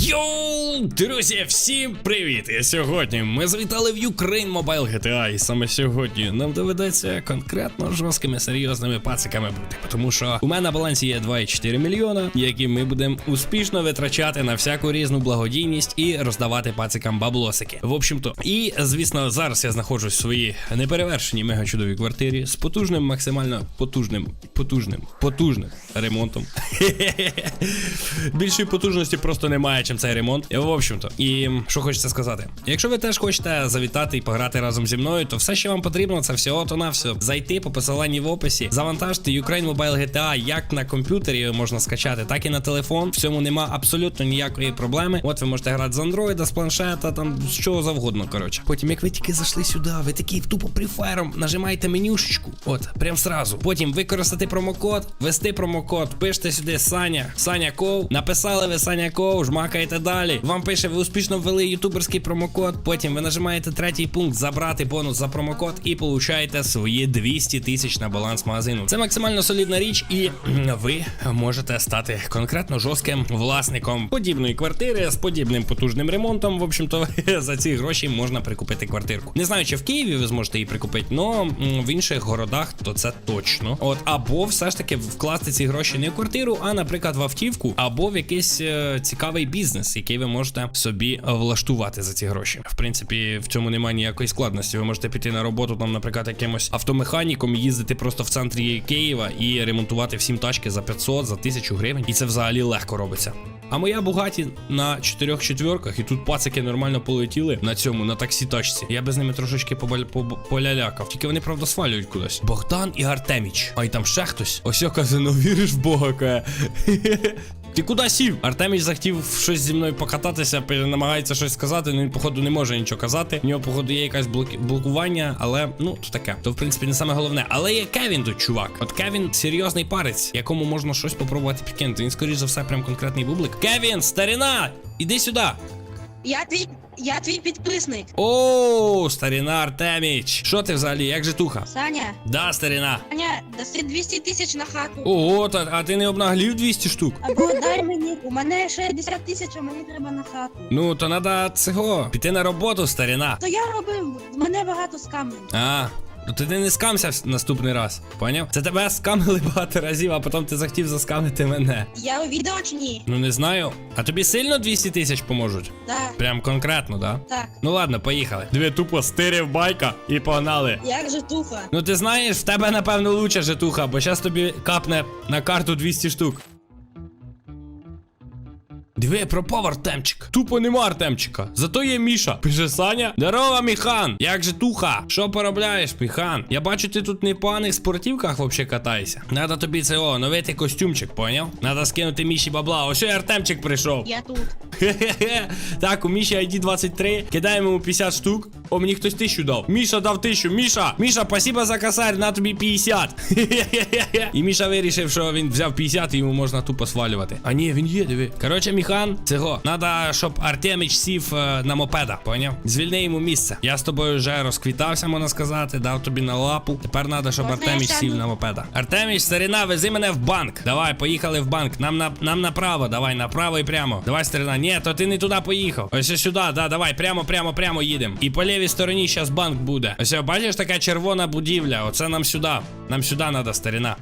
Йоу, друзі, всім привіт! І сьогодні ми завітали в Ukraine Mobile GTA, і саме сьогодні нам доведеться конкретно жорсткими серйозними пациками бути. Тому що у мене на балансі є 2,4 мільйона, які ми будемо успішно витрачати на всяку різну благодійність і роздавати пацикам баблосики. В общем-то, і звісно, зараз я знаходжусь в своїй неперевершеній мега чудовій квартирі з потужним, максимально потужним, потужним, потужним ремонтом. Більшої потужності просто немає, чим цей ремонт. І, В общем-то, і що хочеться сказати. Якщо ви теж хочете завітати і пограти разом зі мною, то все, що вам потрібно, це всього то на все. Зайти по посиланні в описі, завантажити Ukraine Mobile GTA як на комп'ютері можна скачати, так і на телефон. В цьому нема абсолютно ніякої проблеми. От ви можете грати з андроїда, з планшета, там з чого завгодно. Коротше. Потім, як ви тільки зайшли сюди, ви такий тупо прифером, нажимаєте менюшечку. От, прям сразу. Потім використати промокод, ввести промокод, пишете сюди Саня, Саня Ков. Написали ви Саня Ков, жмакаєте далі. Вам пише, ви успішно ввели ютуберський промокод. Потім ви нажимаєте третій пункт забрати бонус за промокод і получаєте свої 200 тисяч на баланс магазину. Це максимально солідна річ, і ви можете стати конкретно жорстким власником подібної квартири з подібним потужним ремонтом. В общем-то, за ці гроші можна прикупити квартирку. Не знаю, чи в Києві ви зможете її прикупити, але в інших городах то це точно. От або все ж таки вкласти ці гроші не в квартиру, а наприклад в автівку, або в якийсь е, цікавий бізнес, який ви можете собі влаштувати за ці гроші. В принципі, в цьому немає ніякої складності. Ви можете піти на роботу, там, наприклад, якимось автомеханіком, їздити просто в центрі Києва і ремонтувати всім тачки за 500, за 1000 гривень. І це взагалі легко робиться. А моя Бугаті на чотирьох четверках, і тут пацики нормально полетіли на цьому, на таксі тачці. Я би з ними трошечки полялякав. Тільки вони, правда, свалюють кудись. Богдан і Артеміч. А й там ще хтось. Ось я каже, ну віриш в Бога. Ти куди сів? Артеміч захотів щось зі мною покататися, намагається щось сказати, але він, походу, не може нічого казати. У нього, походу, є якесь блокування, але ну, то таке. То, в принципі, не саме головне. Але є Кевін тут, чувак. От Кевін серйозний парець, якому можна щось попробувати підкинути. Він, скоріш за все, прям конкретний бублик. Кевін, старина! Іди сюди! Я твій, я твій підписник. О, старина Артеміч! Що ти взагалі? Як же туха? Саня, Да, старина. Саня, даси 200 тисяч на хату. Ого, та, а ти не обнаглів 200 штук? Або дай мені. У мене 60 тисяч, а мені треба на хату. Ну, то треба цього. Піти на роботу, старина. То я робив, мене багато скамів. А, ну ти не скамся наступний раз, поняв? Це тебе скамили багато разів, а потім ти захотів заскамити мене. Я у відео чи ні? Ну не знаю. А тобі сильно 200 тисяч поможуть? Так, Прям конкретно, да? так. Ну ладно, поїхали. Дві тупо стирив байка і погнали. Як же туха? Ну ти знаєш, в тебе напевно лучше житуха, бо зараз тобі капне на карту 200 штук. Диви, пропав Артемчик. Тупо нема Артемчика. Зато є Міша. Пише Саня. Здорово, Міхан. Як же туха? Що поробляєш, Міхан? Я бачу, ти тут не в поганих спортивках вообще катаєшся. Надо тобі це о, новити костюмчик, поняв? Надо скинути Міші бабла. Ось і Артемчик прийшов. Я тут. Хе-хе-хе. Так, у Міші ID 23. Кидаємо йому 50 штук. О, мені хтось тисячу дав. Міша дав тисячу. Міша! Міша, спасибо за косарь, на тобі 50. Хе-хе-хе. І Міша вирішив, що він взяв 50 і йому можна тупо свалювати. А ні, він є, диви. Коротше, Міхан, цього. Надо, щоб Артемич сів е, на мопеда, поняв? Звільни йому місце. Я з тобою вже розквітався, можна сказати, дав тобі на лапу. Тепер треба, щоб Можна я сяду? сів на мопеда. Артеміч, старина, вези мене в банк. Давай, поїхали в банк. Нам на нам направо, давай, направо і прямо. Давай, старина. Ні, то ти не туди поїхав. Ось сюди, да, давай, прямо, прямо, прямо їдемо. І по лівій стороні зараз банк буде. Ось, бачиш, така червона будівля. Оце нам сюди. Нам сюди треба, старина.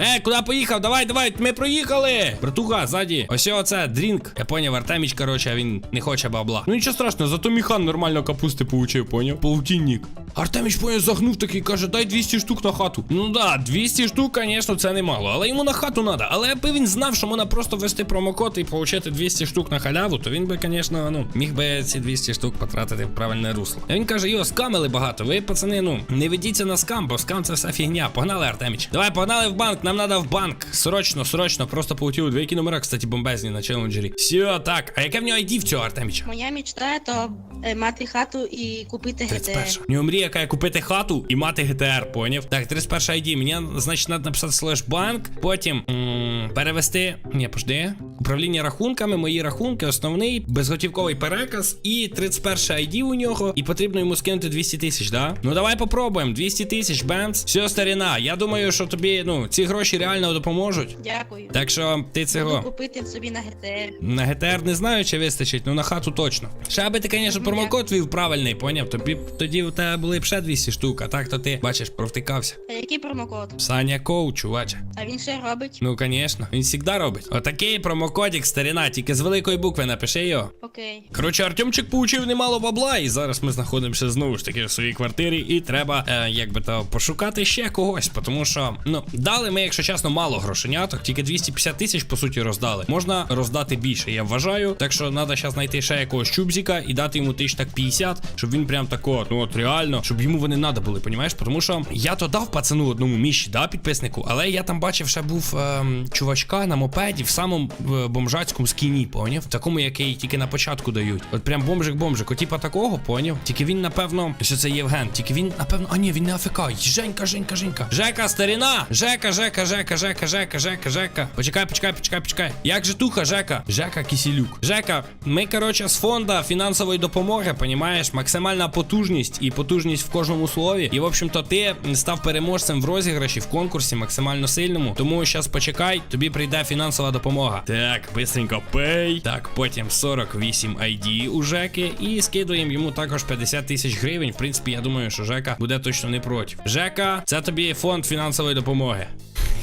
Е, куди поїхав? Давай, давай, ми проїхали! Братуха, ззаді. Ось оце, дрінк. Я поняв, Артеміч, короче, він не хоче бабла. Ну нічого страшного, зато Міхан нормально капусти получив, поняв? Полтинник. Артеміч, поняв, загнув такий, каже, дай 200 штук на хату. Ну да, 200 штук, звісно, це немало. Але йому на хату треба. Але якби він знав, що можна просто ввести промокод і отримати 200 штук на халяву, то він би, звісно, ну, міг би ці 200 штук потратити в правильне русло. А він каже, йо, скамили багато. Ви, пацани, ну, не ведіться на скам, бо скам це вся фігня. Погнали, Артеміч. Давай, погнали в банк, нам надо в банк. Срочно, срочно, просто получил две киномера, номера, кстати, бомбезні на челенджері. Все, так. А яке в нього ID в цього Артеміча? Моя мечта то е, мати хату і купити ГТР. 31. У нього мрія, яка є купити хату і мати ГТР, поняв? Так, 31 ID. Мені, значить, треба написати слеш банк, потім м, перевести. Ні, пожди. Управління рахунками, мої рахунки, основний, безготівковий переказ і 31 ID у нього, і потрібно йому скинути 200 тисяч, да? Ну давай попробуємо. 200 тисяч, бемс. Все, старіна. Я думаю, що тобі, ну, ці гроші реально допоможуть. Дякую. Так що ти Буду цього. купити собі на ГТР. На ГТР не знаю, чи вистачить, ну на хату точно. Ще аби ти, звісно, промокод вів правильний, поняв? Тобі тоді у тебе були б ще 200 штук, а так то ти, бачиш, провтикався. А який промокод? Саня Коу, чуваче. А він ще робить? Ну, звісно, він завжди робить. Отакий промокодік старіна, тільки з великої букви напиши його. Окей. Коротше, Артемчик получив немало бабла, і зараз ми знаходимося знову ж таки в своїй квартирі, і треба, е, як би то, пошукати ще когось, тому що, ну, дали ми, якщо чесно, мало грошеняток, тільки 250 тисяч, по суті, роздали. Можна роздати більше, я вважаю. Так що треба зараз знайти ще якогось чубзіка і дати йому тисяч так 50, щоб він прям тако, ну от реально, щоб йому вони надо були, понімаєш? Тому що я то дав пацану одному міші, да, підписнику, але я там бачив, ще був ем, чувачка на мопеді в самому е, бомжацькому скіні, поняв? Такому, який тільки на початку дають. От прям бомжик-бомжик, от типа такого, поняв? Тільки він, напевно, що це Євген, тільки він, напевно, а ні, він не АФК. Женька, Женька, Женька. Жека, старіна! Жека, Жека, Жека, Жека, Жека, Жека, Жека. Почекай, почекай, почекай, почекай. Як же туха, Жека? Жека Кисілюк. Жека, ми, коротше, з фонда фінансової допомоги, понімаєш, максимальна потужність і потужність в кожному слові. І, в общем-то, ти став переможцем в розіграші в конкурсі максимально сильному. Тому зараз почекай, тобі прийде фінансова допомога. Так, бистренько пей. Так, потім 48 ID у Жеки. І скидуємо йому також 50 тисяч гривень. В принципі, я думаю, що Жека буде точно не проти. Жека, це тобі фонд фінансової допомоги.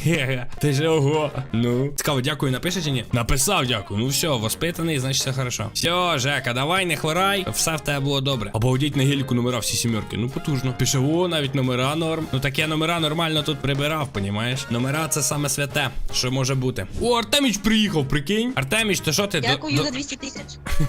Хе-хе, ти ж ого. Ну. Цікаво, дякую, напишеш чи ні? Написав, дякую. Ну все, воспитаний, значить все хорошо. Все, Жека, давай, не хворай, все в тебе було добре. Обалдіть на геліку номера всі сімерки. Ну потужно. Пише, о, навіть номера норм. Ну так я номера нормально тут прибирав, понімаєш? Номера це саме святе, що може бути. О, Артеміч приїхав, прикинь. Артеміч, то що ти Дякую до... за 200 тисяч.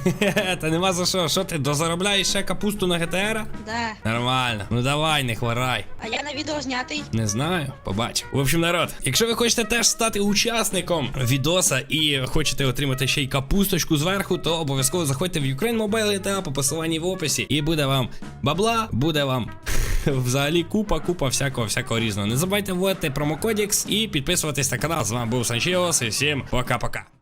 Хе-хе, Та нема за що. Що ти дозаробляєш ще капусту на ГТР? Да. Нормально. Ну давай, не хворай. А я на відео знятий. Не знаю, побачимо. В общем, народ, якщо ви хочете теж стати учасником відоса і хочете отримати ще й капусточку зверху, то обов'язково заходьте в Ukraine Mobile ETA по посиланні в описі, і буде вам бабла, буде вам. Взагалі купа, купа всякого, всякого різного. Не забувайте вводити промокодікс і підписуватись на канал. З вами був Санчіос і всім пока-пока.